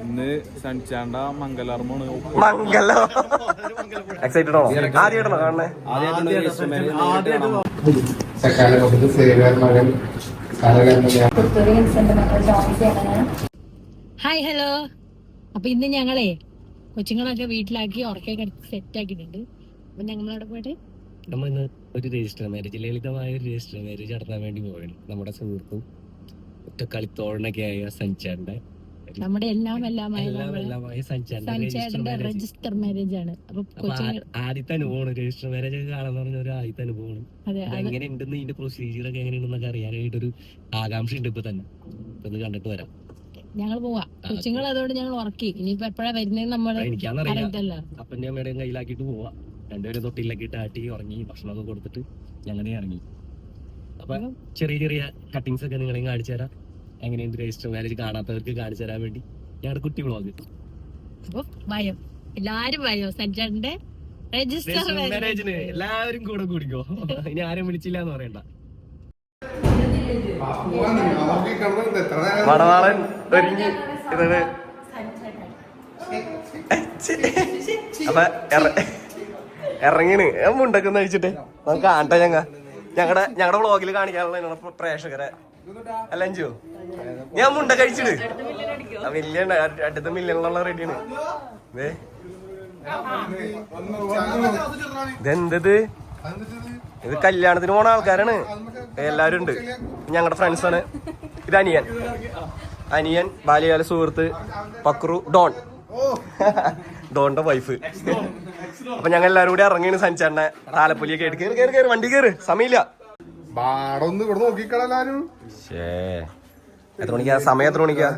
ഇന്ന് സണിച്ചാണ്ട മംഗലാർമാണ് മംഗലോ. എക്സൈറ്റഡ് ആണോ? ആദ്യമായിട്ടാണോ കാണണേ ഹായ് ഹലോ അപ്പൊ ഇന്ന് ഞങ്ങളെ കൊച്ചുങ്ങളൊക്കെ വീട്ടിലാക്കി ഉറക്കെ കിടത്തി സെറ്റ് ആക്കിയിട്ടുണ്ട്. അപ്പൊ ഞങ്ങളവിടെ പോയിട്ട് നമ്മ ഇന്ന് ഒരു രജിസ്റ്റർ മാരേജ് ലളിതമായ ഒരു രജിസ്റ്റർ മാരേജ് നടത്താൻ വേണ്ടി പോവുകയാണ് നമ്മുടെ സുഹൃത്തും ഒറ്റ കളിത്തോഴനൊക്കെ ആയ സഞ്ചാറിന്റെ നമ്മുടെ എല്ലാം എല്ലാമായ സഞ്ചാറിന്റെ രജിസ്റ്റർ മാരേജ് ആണ്. അപ്പൊ ആദ്യത്തെ അനുഭവമാണ് രജിസ്റ്റർ മാരേജ് ഒക്കെ കാണാൻ പറഞ്ഞ ഒരു ആദ്യത്തെ അനുഭവമാണ്. എങ്ങനെ ഉണ്ടെന്ന് ഇതിന്റെ പ്രൊസീജിയർ ഒക്കെ എങ്ങനെയുണ്ടെന്നൊക്കെ അറിയാനായിട്ടൊരു ആകാംക്ഷ ഉണ്ട് ഇപ്പൊ തന്നെ. ഇത് കണ്ടിട്ട് വരാം. ഞങ്ങൾ പോവാ. കൊച്ചുങ്ങൾ അതുകൊണ്ട് ഞങ്ങൾ ഉറക്കി. ഇനിയിപ്പോ എപ്പോഴാ വരുന്നത് നമ്മൾ അറിയത്തല്ലോ അപ്പന്റെ അമ്മയുടെ കയ്യിലാക്കിട്ട് പോവാ. രണ്ടുപേരും തൊട്ടിലൊക്കെ ഇട്ട് ആട്ടി ഉറങ്ങി ഭക്ഷണമൊക്കെ കൊടുത്തിട്ട് ഞങ്ങനെ ഇറങ്ങി. അപ്പൊ ചെറിയ ചെറിയ കട്ടിങ്സ് ഒക്കെ നിങ്ങളെയും കാണിച്ചു തരാം. എങ്ങനെയുണ്ട് രജിസ്റ്റർ മാരേജ് കാണാത്തവർക്ക് കാണിച്ചു തരാൻ വേണ്ടി. ഞങ്ങളുടെ കുട്ടി വ്ളോഗ് അപ്പൊ ഭയം. എല്ലാരും ഭയം. സൺചേട്ടന്റെ രജിസ്റ്റർ മാരേജിന് എല്ലാവരും കൂടെ കൂടിക്കോ. ഇനി ആരും വിളിച്ചില്ല എന്ന് പറയണ്ട. മണവാളൻ ഒരുങ്ങി ഇതാണ് അപ്പൊ എറ- മുണ്ടൊക്കെ ഒന്ന് നമുക്ക് കാണട്ടെ ഞങ്ങ. ഞങ്ങളുടെ ഞങ്ങളുടെ വ്ളോഗിൽ കാണിക്കാനുള്ള പ്രേക്ഷകരെ അല്ല അഞ്ചു. ഞാൻ മുണ്ട കഴിച്ചിട്. വലിയ അടുത്ത മില്യണിലുള്ള റെഡിയാണ്. ഇതെന്തത്? ഇത് കല്യാണത്തിന് പോണ ആൾക്കാരാണ്. എല്ലാരും ഉണ്ട്. ഞങ്ങളുടെ ഫ്രണ്ട്സ് ആണ്. ഇത് അനിയൻ. അനിയൻ ബാല്യകാല സുഹൃത്ത് പക്രു ഡോൺ. ഡോണിന്റെ വൈഫ് അപ്പൊ ഞങ്ങൾ എല്ലാരും കൂടി ഇറങ്ങിയാണ് സഞ്ചാരണ താലപ്പൊലിയൊക്കെ ആയിട്ട്. കയറി കയറി കയറി വണ്ടി കയറി സമയമില്ല. ബാടൊന്ന് ഇവിടെ നോക്കിക്കളെല്ലാരും എത്ര മണിക്കാ? സമയം എത്ര മണിക്കാ?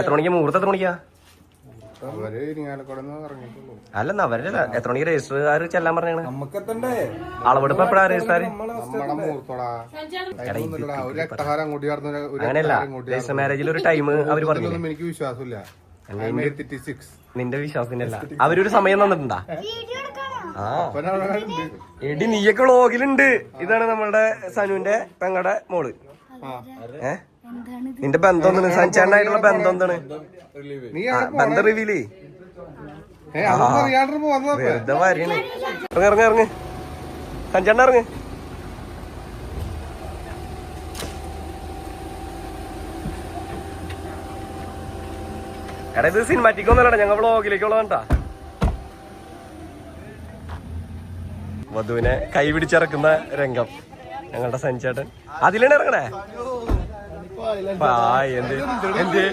എത്ര മണിക്കാ? മുഹൂർത്തം എത്ര മണിക്കാ? അല്ലെന്ന അവരുടെ എത്ര മണിക്ക് രജിസ്റ്റർ ചെല്ലാൻ പറഞ്ഞാണ് അളവെടുപ്പ് എപ്പോഴാ രജിസ്റ്റർ? അങ്ങനെയല്ല. രജിസ്റ്റർ മാരേജിൽ ഒരു ടൈം അവർ പറഞ്ഞു എനിക്ക് വിശ്വാസമില്ല. സിക്സ് നിന്റെ വിശ്വാസത്തിന്റെ അല്ല അവരൊരു സമയം തന്നിട്ടുണ്ടാ? എടി നീയൊക്കെ വ്ളോഗിലുണ്ട്. ഇതാണ് നമ്മളുടെ സനുവിന്റെ പെങ്ങടെ മോൾ. ഏ? നിന്റെ ബന്ധം എന്താണ്? സഞ്ചാരനായിട്ടുള്ള ബന്ധം എന്താണ്? ബന്ധം റിവീൽ വെറുതെ വരണേ ഇറങ്ങ് ഇറങ്ങ് ഇറങ്ങ്. സഞ്ചാരൻ ഇറങ്ങ്. എടാ ഇത് സിനിമാറ്റിക് ഒന്നല്ലടാ ഞങ്ങൾ വ്ളോഗിലേക്കുള്ളതാണ്ടാ. വധുവിനെ കൈ പിടിച്ചിറക്കുന്ന രംഗം ഞങ്ങളുടെ സഞ്ചേട്ടൻ അതിലാണ് ഇറങ്ങണേ എന്ത് എന്ത്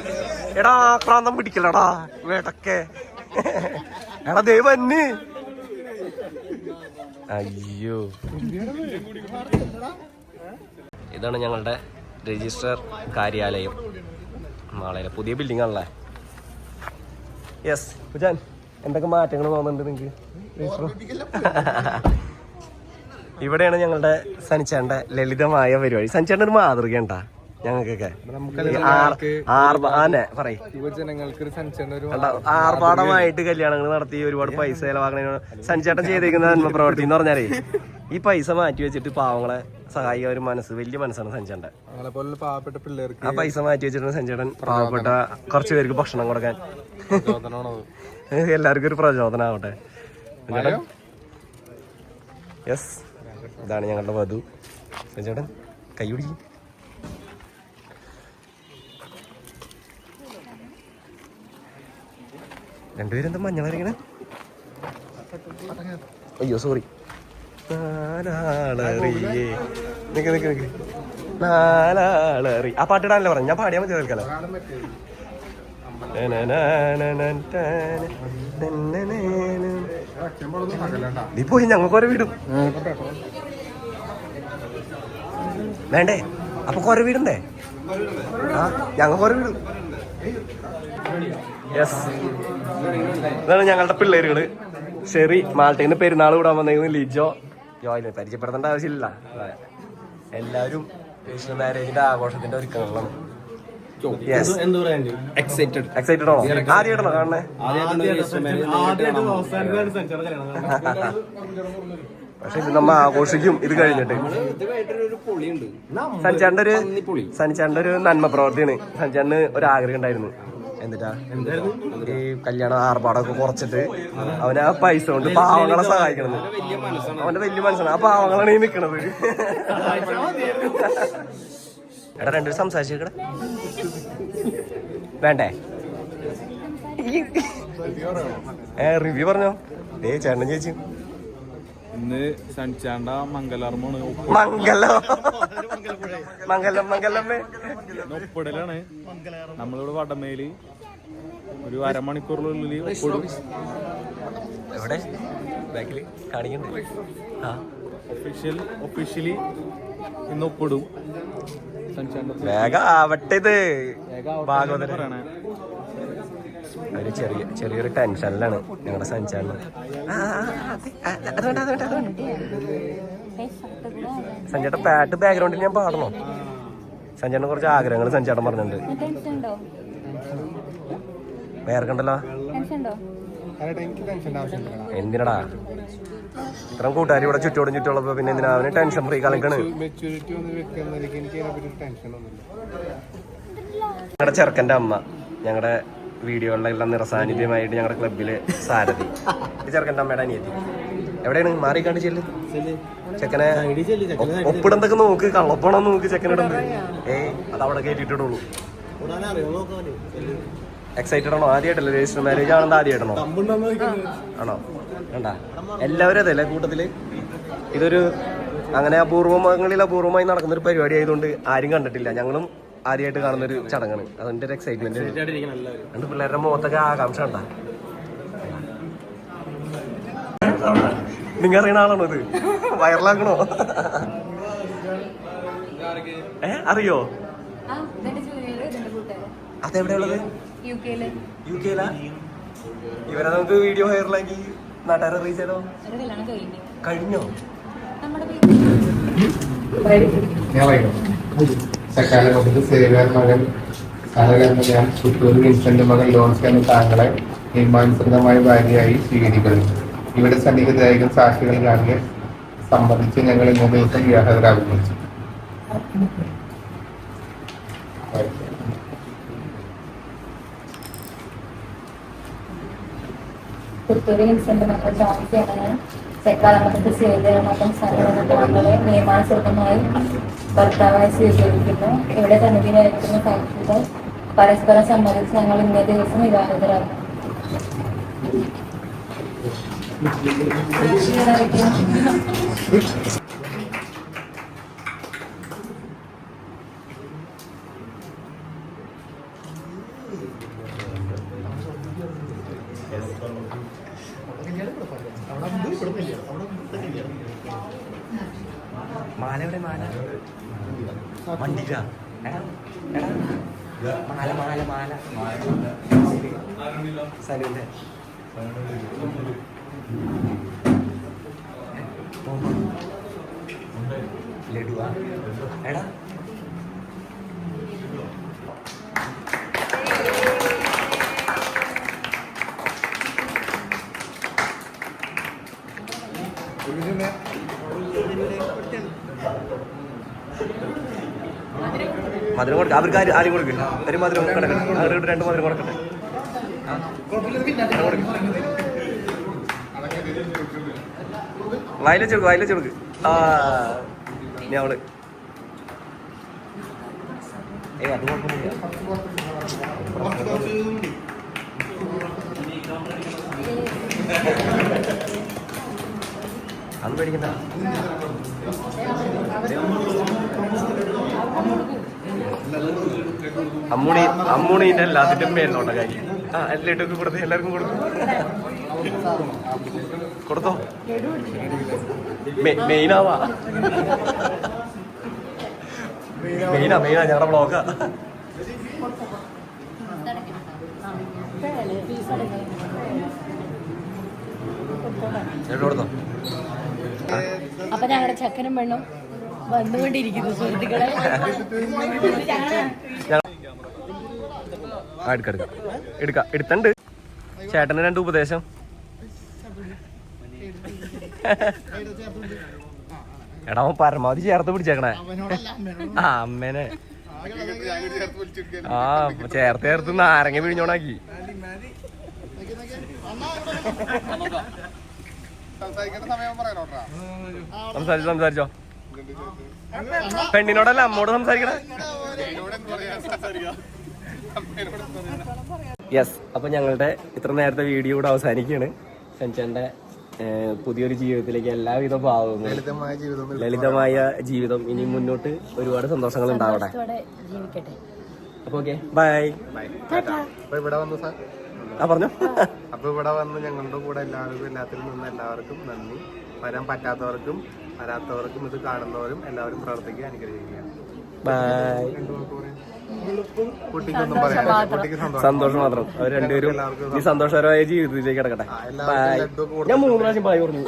എടാ പ്രാന്തം പിടിക്കലടാ വേടക്കെ എടാ ദേ വന്ന് അയ്യോ ഇതാണ് ഞങ്ങളുടെ രജിസ്റ്റർ കാര്യാലയം നാളെ പുതിയ ബിൽഡിംഗ് ആണല്ലേ യെസ് ഉജാൻ എന്തൊക്കെ മാറ്റങ്ങൾ തോന്നുന്നുണ്ട് നിങ്ങൾക്ക് ഇവിടെയാണ് ഞങ്ങളുടെ സനിച്ചേണ്ട ലളിതമായ പരിപാടി. സനിച്ചേണ്ട ഒരു മാതൃകയുണ്ടാ ഞങ്ങൾക്കൊക്കെ? ആർഭാടമായിട്ട് കല്യാണങ്ങൾ നടത്തി ഒരുപാട് പൈസ ചെലവാക്കണ സഞ്ചേട്ടൻ ചെയ്തേക്കുന്ന നന്മ പ്രവർത്തി എന്ന് പറഞ്ഞാലേ ഈ പൈസ മാറ്റി വെച്ചിട്ട് പാവങ്ങളെ സഹായിക്കാൻ ഒരു മനസ്സ് വലിയ മനസ്സാണ് സഞ്ചേട്ടൻ പാവപ്പെട്ട പിള്ളേർക്ക് ആ പൈസ മാറ്റി വെച്ചിട്ട് സഞ്ചേട്ടൻ പാവപ്പെട്ട കുറച്ചു പേർക്ക് ഭക്ഷണം കൊടുക്കാൻ. എല്ലാവർക്കും ഒരു പ്രചോദനമാവട്ടെ. യെസ് ഇതാണ് ഞങ്ങളുടെ വധു. ചേട്ടൻ കൈ പിടിക്കും. എന്താ മഞ്ഞളറിയണേ അയ്യോ സോറി നാലാളറിയേ. നിക്ക് നിക്ക് നിക്ക്. നാലാളറി. ആ പാട്ടിടാനല്ലേ പറഞ്ഞു? ഞാൻ പാടിയാൽ മതി കേൾക്കാലോ. നീ പോയി ഞങ്ങൾക്ക് വിടും. വീടും വേണ്ടേ? അപ്പൊ കുറെ വീടുണ്ടേ? ആ ഞങ്ങൾ കുറെ വീട്. യെസ് ഇതാണ് ഞങ്ങളുടെ പിള്ളേരുകൾ. ഷെറി മാൾട്ടീന്ന് പെരുന്നാൾ കൂടാൻ വന്നേക്കുന്നു ലിജോ. ജോയിന് പരിചയപ്പെടുത്തേണ്ട ആവശ്യമില്ല. എല്ലാവരും കൃഷ്ണ മാരേജിന്റെ ആഘോഷത്തിന്റെ ഒരുക്കങ്ങളാണ്. യെസ് എക്സൈറ്റഡ് എക്സൈറ്റഡ് ആണോ? ആദ്യമായിട്ടാണോ കാണണേ പക്ഷെ ഇത് നമ്മ ആഘോഷിക്കും. ഇത് കഴിഞ്ഞിട്ട്. സഞ്ചാറിന്റെ ഒരു സഞ്ചാറിന്റെ ഒരു നന്മ പ്രവർത്തിയാണ് സഞ്ചാണ്ട് ഒരു ആഗ്രഹം ഉണ്ടായിരുന്നു. എന്നിട്ടാ ഈ കല്യാണ ആർഭാടമൊക്കെ കുറച്ചിട്ട് അവന് ആ പൈസ കൊണ്ട് പാവങ്ങളെ സഹായിക്കണത്. അവന്റെ വലിയ മനസ്സാണ്. ആ പാവങ്ങളാണ് ഈ നിക്കണത്. എടാ രണ്ടുപേരും സംസാരിച്ചേക്കട വേണ്ടേ? ഏ റിവ്യൂ പറഞ്ഞോ? ഏ ചേട്ടൻ ചേച്ചി ഇന്ന് സൺചാണ്ട മംഗലാർമാണ് മംഗലം. മംഗലം മംഗലമ്മേ ഒപ്പിടലാണ്. നമ്മളിവിടെ വടമേൽ ഒരു അരമണിക്കൂറിനുള്ളിൽ ഒപ്പിടും. എവിടെ? ബാക്കിൽ? കാണിക്കുന്നു ആ. ഒഫീഷ്യൽ ഒഫീഷ്യലി ഇന്ന് ഒപ്പിടും. സൺചാണ്ട വേഗം ആവട്ടെ ഇത്. ഭാഗവതര്. പറയണേ. ഒരു ചെറിയ ചെറിയൊരു ടെൻഷനിലാണ് ഞങ്ങളുടെ സഞ്ചാരം സഞ്ചേട്ട പാട്ട് ബാക്ക്ഗ്രൗണ്ടിൽ ഞാൻ പാടണോ? സഞ്ചേട്ടൻ കുറച്ച് ആഗ്രഹങ്ങൾ സഞ്ചേട്ടൻ പറഞ്ഞിട്ടുണ്ട്. ടെൻഷൻ ഉണ്ടോ വേറെ കണ്ടല്ലോ? ടെൻഷൻ ഉണ്ടോ അല്ലാണ്ട് എനിക്ക് ടെൻഷൻ ആവശ്യമില്ല എന്തിനടാ? ഇത്രയും കൂട്ടുകാർ ഇവിടെ ചുറ്റോടും ചുറ്റുള്ളപ്പോ പിന്നെ എന്തിനാ അവന് ടെൻഷൻ ഫ്രീ കളിക്കണ്? ഞങ്ങളുടെ ചെറുക്കന്റെ അമ്മ ഞങ്ങളുടെ വീഡിയോകളിലെല്ലാം നിറസാന്നിധ്യമായിട്ട് ഞങ്ങളുടെ ക്ലബിൽ സാരഥി. ഈ ചെറുക്കന്റെ അമ്മയുടെ അനിയത്തി. എവിടെയാണ്? മാറി കണ്ട് ചെല്ല്. ചെക്കനെ ഒപ്പിടന്തൊക്കെ നോക്ക്. കള്ളപ്പണം നോക്ക് ചെക്കനിടുന്നത് ഏ അത് അവിടെ കയറ്റിട്ടുള്ളൂ എക്സൈറ്റഡ് ആണോ? ആദ്യമായിട്ടല്ലേ രജിസ്റ്റർ മാരേജ് ആണെന്ന് ആദ്യമായിട്ടാണോ ആണോ? വേണ്ട. എല്ലാവരും അതല്ലേ കൂട്ടത്തിൽ? ഇതൊരു അങ്ങനെ അപൂർവങ്ങളിൽ അപൂർവമായി നടക്കുന്ന ഒരു പരിപാടി ആയതുകൊണ്ട് ആരും കണ്ടിട്ടില്ല. ഞങ്ങളും ആദ്യമായിട്ട് കാണുന്ന ഒരു ചടങ്ങാണ് അതിന്റെ ഒരു എക്സൈറ്റ്മെന്റ് രണ്ട് പിള്ളേരുടെ മുഖത്തൊക്കെ ആകാംക്ഷ ഉണ്ടാ നിങ്ങൾ അറിയണ ആളാണോ ഇത്? വൈറലാക്കണോ? ഏ അറിയോ? അതെവിടെയുള്ളത് യു കെയിൽ ഇവരെ നമുക്ക് വീഡിയോ വൈറലാക്കി നാട്ടുകാരെ റീച്ച് ചെയ്തോ? കഴിഞ്ഞോ ഞാൻ കഴിഞ്ഞോ. നമ്മുടെ സക്കാലഘട്ടത്തിൽ സേവ്യർ മകൻ സഹകരണ പുത്തൂർ വിൻസെന്റ് മകൻ ലോൺസ് എന്ന താങ്കളെ നിയമാനുസൃതമായ ഭാര്യയായി സ്വീകരിക്കുന്നു ഇവിടെ സന്നിഹിതായകൻ സാക്ഷികൾ കാണുക സംബന്ധിച്ച് ഞങ്ങൾ ഇന്നേ ദിവസം വിവാഹരാകുന്നു പുത്തൂര് വിൻസെന്റ് മക്കൾ മകൻ സഹകരണ നിയമാനുസൃതമായി ഭർത്താവായി സ്വീകരിക്കുന്നു ഇവിടെ സന്നിധിയിലായിരിക്കുന്ന സാക്ഷികൾ പരസ്പരം സമ്മതിച്ച് ഞങ്ങൾ ഇന്നേ ദിവസം വിവാഹിതരാകും. മാല എവിടെ? മാല? എടാ. മാല മാല മാല. സലുവിന്റെ ലഡുവാ. എടാ. മധുരം കൊടുക്കുക അവർക്ക് ആര് ആരും കൊടുക്കും. ഒരു മധുരം കിടക്കട്ടെ. ഇവിടെ രണ്ട് മധുരം കൊടുക്കട്ടെ. വയലച്ച് കൊടുക്കും. വയലച്ച് കൊടുക്ക് ആ ഇനി അവൾ. അത് പേടിക്കണ്ട. അമ്മൂണി അമ്മൂണിന്റെ എല്ലാത്തിന്റെ മേലോട്ട കാര്യം? ആ എല്ലായിട്ടൊക്കെ കൊടുത്ത് എല്ലാവർക്കും കൊടുത്തു? കൊടുത്തോ? മെയിനാവാ. മെയിനാ മെയിനാ ഞങ്ങളുടെ ബ്ലോക്കാ. അപ്പൊ ഞങ്ങളുടെ ചക്കനും പെണ്ണും വന്നുകൊണ്ടിരിക്കുന്നു സുഹൃത്തുക്കളെ. ആ എടുക്കാം എടുക്കാം. എടുത്തണ്ട്. ചേട്ടന് രണ്ട് ഉപദേശം. എടാ പരമാവധി ചേർത്ത് പിടിച്ചേക്കണേ. ആ അമ്മേനെ. ആ ചേർത്ത് ചേർത്ത് നാരങ്ങ പിഴിഞ്ഞോണാക്കി. സംസാരിച്ചോ സംസാരിച്ചോ? പെണ്ണിനോടല്ല അമ്മോട് സംസാരിക്കണേ. യെസ് അപ്പൊ ഞങ്ങളുടെ ഇത്ര നേരത്തെ വീഡിയോ കൂടെ അവസാനിക്കുകയാണ്. സഞ്ചന്റെ പുതിയൊരു ജീവിതത്തിലേക്ക് എല്ലാവിധ ഭാവങ്ങളും ലളിതമായ ജീവിതം. ഇനി മുന്നോട്ട് ഒരുപാട് സന്തോഷങ്ങൾ ഉണ്ടാവട്ടെ. അപ്പൊ ഓക്കെ ബൈ ഇവിടെ വന്ന് ആ പറഞ്ഞു. അപ്പൊ ഇവിടെ വന്ന് ഞങ്ങളുടെ കൂടെ എല്ലാവർക്കും എല്ലാത്തിലും നിന്ന് എല്ലാവർക്കും നന്ദി. വരാൻ പറ്റാത്തവർക്കും വരാത്തവർക്കും ഇത് കാണുന്നവരും എല്ലാവരും പ്രവർത്തിക്കുക അനുഗ്രഹിക്കുക ബൈ കുട്ടിക്കൊന്നും പറയാം കുട്ടിക്ക് സന്തോഷം. സന്തോഷം മാത്രം. അവർ രണ്ടുപേരും ഈ സന്തോഷകരമായ ജീവിതത്തിലേക്ക് കിടക്കട്ടെ. ഞാൻ മൂന്ന് പ്രാവശ്യം ബൈ പറഞ്ഞു.